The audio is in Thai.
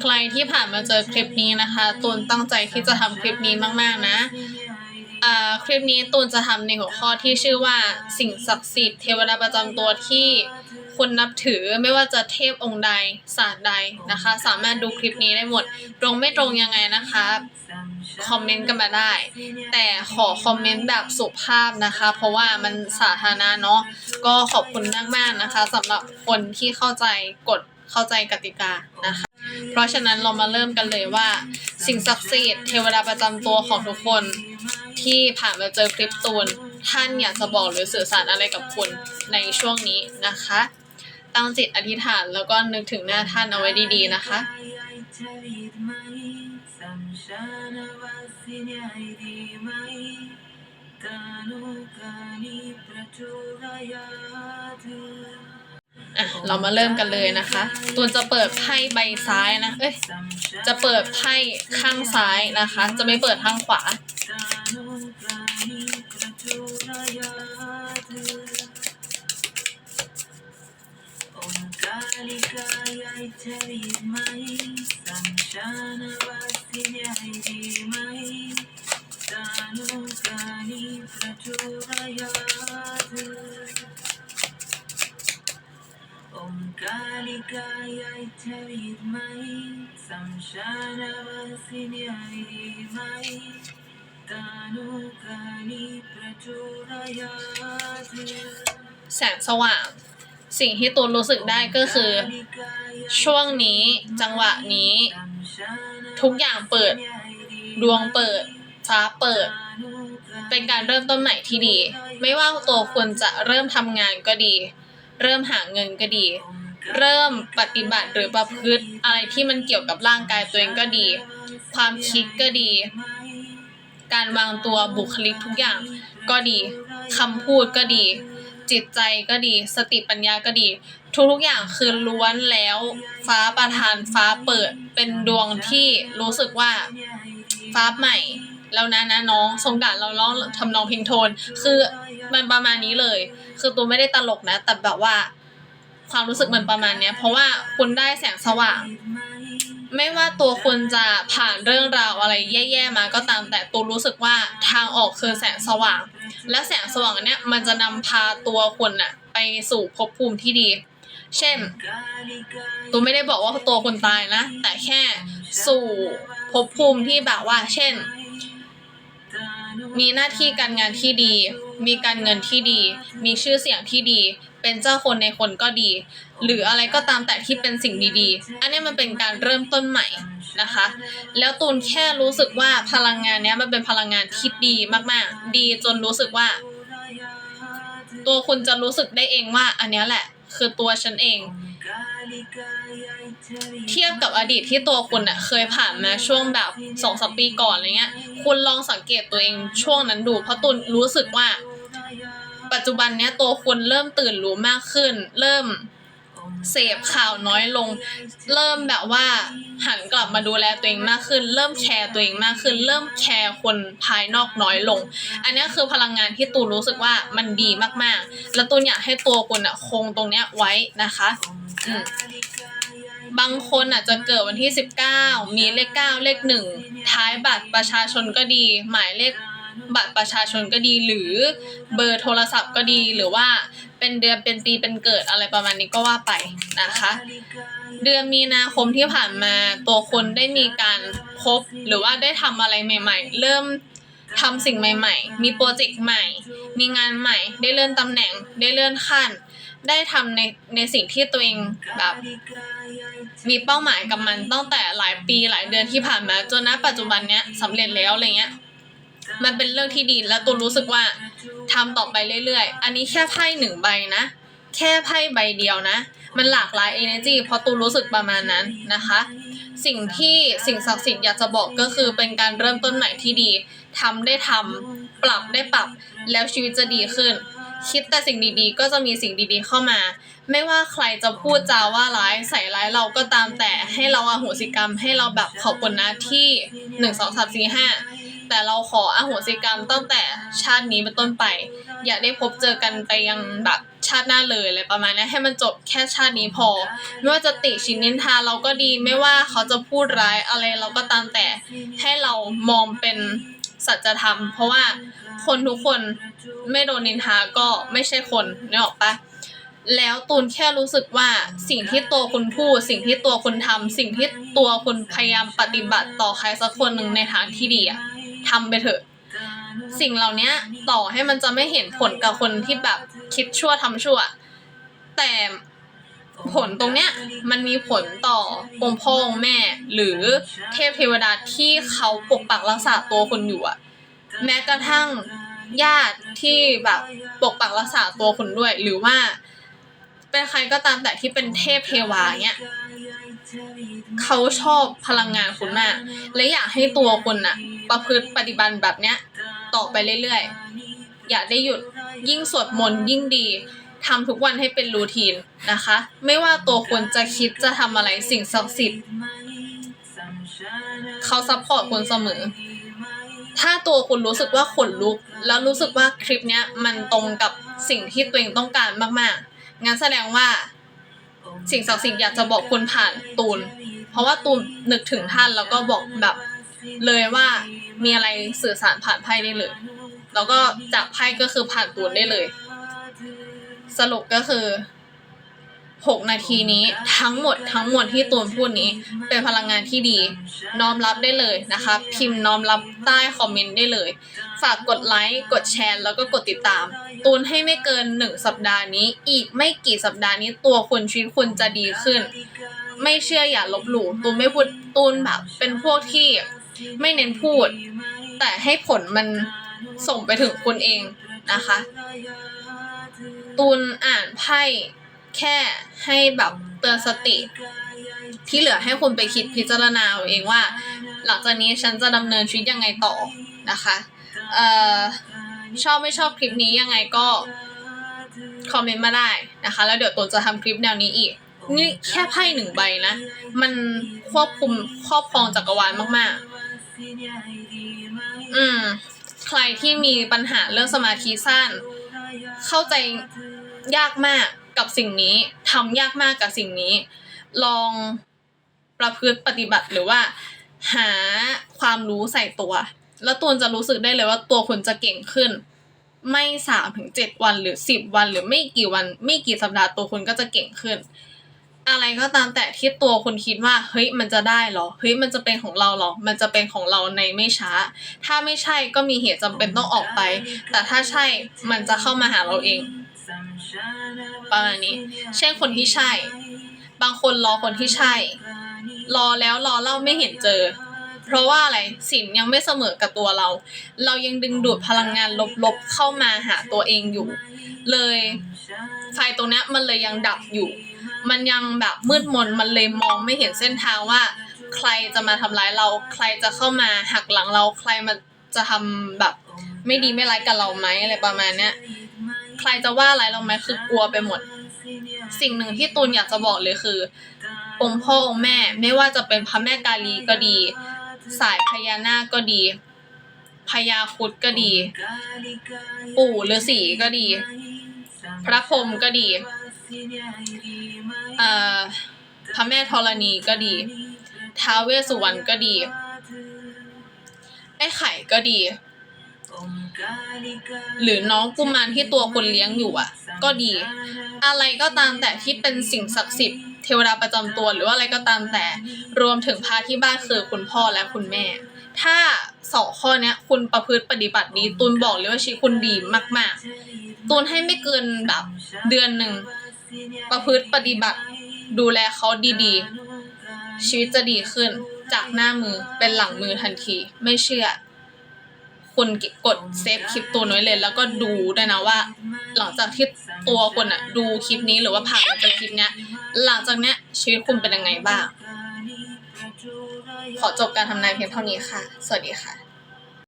ใครที่ผ่านมาเจอคลิปนี้นะคะตูนตั้งใจที่จะทำคลิปนี้มากๆนะอ่าคลิปนี้ตูนจะทำในหัวข้อที่ชื่อว่าสิ่งศักดิ์สิทธิ์เทวดาประจำตัวที่คุณนับถือไม่ว่าจะเทพองค์ใดศาสตร์ใดนะคะ สามารถดูคลิปนี้ได้หมด ตรงไม่ตรงยังไงนะคะคอมเมนต์กันมาได้ แต่ขอคอมเมนต์แบบสุภาพนะคะ เพราะว่ามันสาธารณะเนาะก็ขอบคุณมากๆนะคะสำหรับคนที่เข้าใจกฎเข้าใจกติกานะคะ เพราะฉะนั้นเรามาเริ่มกันเลยว่า สิ่งศักดิ์สิทธิ์เทวดาประจำตัวของทุกคนที่ผ่านมาเจอคลิปตูนท่านอยากจะบอกหรือสื่อสารอะไรกับคุณในช่วงนี้นะคะ ตั้งจิตอธิษฐานแล้วก็นึกถึงหน้าท่านเอาไว้ดีๆนะคะ อะเรามาเริ่มกันเลยนะคะ ตัวจะเปิดไพ่ใบซ้ายนะ เอ้ย จะเปิดไพ่ข้างซ้ายนะคะ จะไม่เปิดข้างขวา แสงสว่าง สิ่งที่ตูนรู้สึกได้ก็คือ ช่วงนี้จังหวะนี้ ทุกอย่างเปิด ดวงเปิดฟ้าเปิด เป็นการเริ่มต้นใหม่ที่ดี ไม่ว่าตัวคุณจะเริ่มทำงานก็ดี เริ่มหาเงินก็ดี เริ่มปฏิบัติหรือประพฤติอะไรที่มันเกี่ยวกับร่างกายตัวเองก็ดี ความคิดก็ดี การวางตัวบุคลิกทุกอย่างก็ดีคำพูดก็ดี จิตใจก็ดี สติปัญญาก็ดี ทุกๆอย่างคือล้วนแล้วฟ้าประทานฟ้าเปิดเป็นดวงที่รู้สึกว่าฟ้าใหม่แล้วนะนะน้องสงการเราร้องทำนองเพลงโทน คือมันประมาณนี้เลย คือตัวไม่ได้ตลกนะ แต่แบบว่า ความรู้สึกมันประมาณเนี้ยเพราะว่าคุณได้แสงสว่าง ไม่ว่าตัวคุณจะผ่านเรื่องราวอะไรแย่ๆมาก็ตามแต่ตัวรู้สึกว่าทางออกคือแสงสว่าง และแสงสว่างเนี้ยมันจะนำพาตัวคุณน่ะไปสู่ภพภูมิที่ดี เช่น ตัวไม่ได้บอกว่าตัวคนตายนะ แต่แค่สู่ภพภูมิที่แบบว่า เช่น มีหน้าที่การงานที่ดี มีการเงินที่ดี มีชื่อเสียงที่ดี เป็นเจ้าคนในคนก็ดี หรืออะไรก็ตามแต่ที่เป็นสิ่งดีๆ อันนี้มันเป็นการเริ่มต้นใหม่นะคะ แล้วตูนแค่รู้สึกว่าพลังงานเนี้ยมันเป็นพลังงานที่ดีมากๆ ดีจนรู้สึกว่า ตัวคุณจะรู้สึกได้เองว่า อันนี้แหละ คือตัวฉันเอง เทียบกับอดีตที่ตัวคุณอะเคยผ่านมาช่วงแบบสองสามปีก่อนอะไรเงี้ย คุณลองสังเกตตัวเองช่วงนั้นดู เพราะตุนรู้สึกว่า ปัจจุบันเนี้ยตัวคุณเริ่มตื่นรู้มากขึ้น เริ่มเสพข่าวน้อยลง เริ่มแบบว่าหันกลับมาดูแลตัวเองมากขึ้น เริ่มแคร์ตัวเองมากขึ้น เริ่มแคร์คนภายนอกน้อยลง อันนี้คือพลังงานที่ตูนรู้สึกว่ามันดีมากๆ แล้วตูนอยากให้ตัวคุณอะคงตรงเนี้ยไว้นะคะอืมบางคนอาจจะเกิดวันที่ 19 มีเลข 9 เลข 1 ท้ายบัตรประชาชนก็ดี หมายเลข บัตรประชาชนก็ดีหรือเบอร์โทรศัพท์ก็ดีหรือว่าเป็นเดือนเป็นปีเป็นเกิดอะไรประมาณนี้ก็ว่าไปนะคะ เดือนมีนาคมที่ผ่านมาตัวคนได้มีการพบหรือว่าได้ทำอะไรใหม่ ๆ เริ่มทำสิ่งใหม่ ๆ มีโปรเจกต์ใหม่ มีงานใหม่ ได้เลื่อนตำแหน่ง ได้เลื่อนขั้น ได้ทำในในสิ่งที่ตัวเองแบบ มีเป้าหมายกับมันตั้งแต่หลายปีหลายเดือนที่ผ่านมาจนณปัจจุบันเนี้ยสำเร็จแล้วอะไรเงี้ย มันเป็นเรื่องที่ดีแล้วตูนรู้สึกว่าทำต่อไปเรื่อยๆ อันนี้แค่ไพ่หนึ่งใบนะ แค่ไพ่ใบเดียวนะ มันหลากหลาย energy เพราะตูนรู้สึกประมาณนั้นนะคะ สิ่งที่สิ่งศักดิ์สิทธิ์อยากจะบอกก็คือเป็นการเริ่มต้นใหม่ที่ดีทำได้ทำปรับได้ปรับแล้วชีวิตจะดีขึ้น คิดแต่สิ่งดีๆ ก็จะมีสิ่งดีๆเข้ามา ไม่ว่าใครจะพูดจาว่าร้ายใส่ร้ายเราก็ตามแต่ให้เราอโหสิกรรมให้เราแบบขอบคุณนะที่หนึ่งสองสามสี่ห้า แต่เราขออโหสิกรรมตั้งแต่ชาตินี้เป็นต้นไป อย่าได้พบเจอกันไปยังแบบชาติหน้าเลยอะไรประมาณเนี้ยให้มันจบแค่ชาตินี้พอ ไม่ว่าจะติชินนินทาเราก็ดีไม่ว่าเขาจะพูดร้ายอะไรเราก็ตามแต่ให้เรามองเป็นสัจธรรม เพราะว่าคนทุกคนไม่โดนนินทาก็ไม่ใช่คนนึกออกปะแล้วตูนแค่รู้สึกว่าสิ่งที่ตัวคุณพูด สิ่งที่ตัวคุณทำสิ่งที่ตัวคุณพยายามปฏิบัติต่อใครสักคนหนึ่งในทางที่ดีอะ ทำไปเถอะ สิ่งเหล่านี้ต่อให้มันจะไม่เห็นผลกับคนที่แบบคิดชั่วทำชั่ว แต่ผลตรงเนี้ยมันมีผลต่อองค์พ่อองค์แม่ หรือเทพเทวดาที่เขาปกปักรักษาตัวคุณอยู่อะแม้กระทั่งญาติที่แบบปกปักรักษาตัวคุณด้วย หรือว่าเป็นใครก็ตามแต่ที่เป็นเทพเทวาเนี้ย เขาชอบพลังงานคุณมาก และอยากให้ตัวคุณน่ะ ประพฤติปฏิบัติแบบเนี้ย ต่อไปเรื่อยๆ อย่าได้หยุดยิ่งสวดมนต์ยิ่งดีทำทุกวันให้เป็นรูทีนนะคะ ไม่ว่าตัวคุณจะคิดจะทำอะไรสิ่งศักดิ์สิทธิ์เขาซัพพอร์ตคุณเสมอ ถ้าตัวคุณรู้สึกว่าขนลุก แล้วรู้สึกว่าคลิปเนี้ยมันตรงกับสิ่งที่ตัวเองต้องการมากๆ งั้นแสดงว่า สิ่งศักดิ์สิทธิ์อยากจะบอกคนผ่านตูน เพราะว่าตูนนึกถึงท่านแล้วก็บอกแบบเลยว่ามีอะไรสื่อสารผ่านไพ่ได้เลย แล้วก็จากไพ่ก็คือผ่านตูนได้เลย สรุปก็คือ หกนาทีนี้ทั้งหมดทั้งมวลที่ตูนพูดนี้ เป็นพลังงานที่ดี น้อมรับได้เลยนะคะ พิมพ์น้อมรับใต้คอมเมนต์ได้เลย ฝากกดไลค์กดแชร์แล้วก็กดติดตาม ตูนให้ไม่เกินหนึ่งสัปดาห์นี้ อีกไม่กี่สัปดาห์นี้ตัวคุณชีวิตคุณจะดีขึ้น ไม่เชื่ออย่าลบหลู่ตูนไม่พูดตูนแบบ เป็นพวกที่ไม่เน้นพูด แต่ให้ผลมันส่งไปถึงคุณเองนะคะ ตูนอ่านไพ่ แค่ให้แบบเตือนสติ ที่เหลือให้คุณไปคิดพิจารณาเอาเองว่า หลังจากนี้ฉันจะดำเนินชีวิตยังไงต่อนะคะเอ่อชอบไม่ชอบคลิปนี้ยังไงก็คอมเมนต์มาได้นะคะ แล้วเดี๋ยวตูนจะทำคลิปแนวนี้อีก นี่แค่ไพ่หนึ่งใบนะ มันควบคุมครอบครองจักรวาลมากๆ อืม ใครที่มีปัญหาเรื่องสมาธิสั้น เข้าใจยากมาก กับสิ่งนี้ทำยากมากกับสิ่งนี้ ลองประพฤติปฏิบัติหรือว่า หาความรู้ใส่ตัว แล้วตูนจะรู้สึกได้เลยว่าตัวคุณจะเก่งขึ้น ไม่สามถึงเจ็ดวันหรือสิบวัน หรือไม่กี่วัน ไม่กี่สัปดาห์ตัวคุณก็จะเก่งขึ้น อะไรก็ตามแต่ที่ตัวคุณคิดว่าเฮ้ยมันจะได้หรอเฮ้ยมันจะเป็นของเราหรอ มันจะเป็นของเราในไม่ช้า ถ้าไม่ใช่ก็มีเหตุจำเป็นต้องออกไป แต่ถ้าใช่มันจะเข้ามาหาเราเอง ประมาณนี้ เช่นคนที่ใช่ บางคนรอคนที่ใช่ รอแล้วรอเล่าไม่เห็นเจอ เพราะว่าอะไรสินยังไม่เสมอกับตัวเรา เรายังดึงดูดพลังงานลบๆเข้ามาหาตัวเองอยู่ เลยไฟตรงเนี้ยมันเลยยังดับอยู่ มันยังแบบมืดมนมันเลยมองไม่เห็นเส้นทางว่า ใครจะมาทำร้ายเรา ใครจะเข้ามาหักหลังเราใครมาจะทำแบบไม่ดีไม่ร้ายกับเราไหมอะไรประมาณเนี้ย ใครจะว่าอะไรเราไหมคือกลัวไปหมด สิ่งหนึ่งที่ตูนอยากจะบอกเลยคือ องค์พ่อองค์แม่ ไม่ว่าจะเป็นพระแม่กาลีก็ดี สายพญานาคก็ดีพญาครุดก็ดี ปู่ฤาษีก็ดี พระพรหมก็ดีพระแม่ธรณีก็ดี ท้าวเวสสุวรรณก็ดี ไอ้ไข่ก็ดี หรือน้องกุมารที่ตัวคนเลี้ยงอยู่อะ ก็ดี อะไรก็ตามแต่ที่เป็นสิ่งศักดิ์สิทธิ์เทวดาประจำตัวหรือว่าอะไรก็ตามแต่ รวมถึงพระที่บ้านคือคุณพ่อและคุณแม่ ถ้าสองข้อเนี้ย คุณประพฤติปฏิบัติดีตูนบอกเลยว่าชีวิตคุณดีมาก ๆตูนให้ไม่เกินแบบเดือนหนึ่งประพฤติปฏิบัติดูแลเขาดีๆ ชีวิตจะดีขึ้นจากหน้ามือเป็นหลังมือทันที ไม่เชื่อ คุณกดเซฟคลิปตัวน้อยเลยแล้วก็ดูด้วยนะว่า หลังจากที่ตัวคุณอะดูคลิปนี้หรือว่าผ่านมาเจอคลิปเนี้ย หลังจากเนี้ยชีวิตคุณเป็นยังไงบ้าง ขอจบการทำนายเพียงเท่านี้ค่ะ สวัสดีค่ะ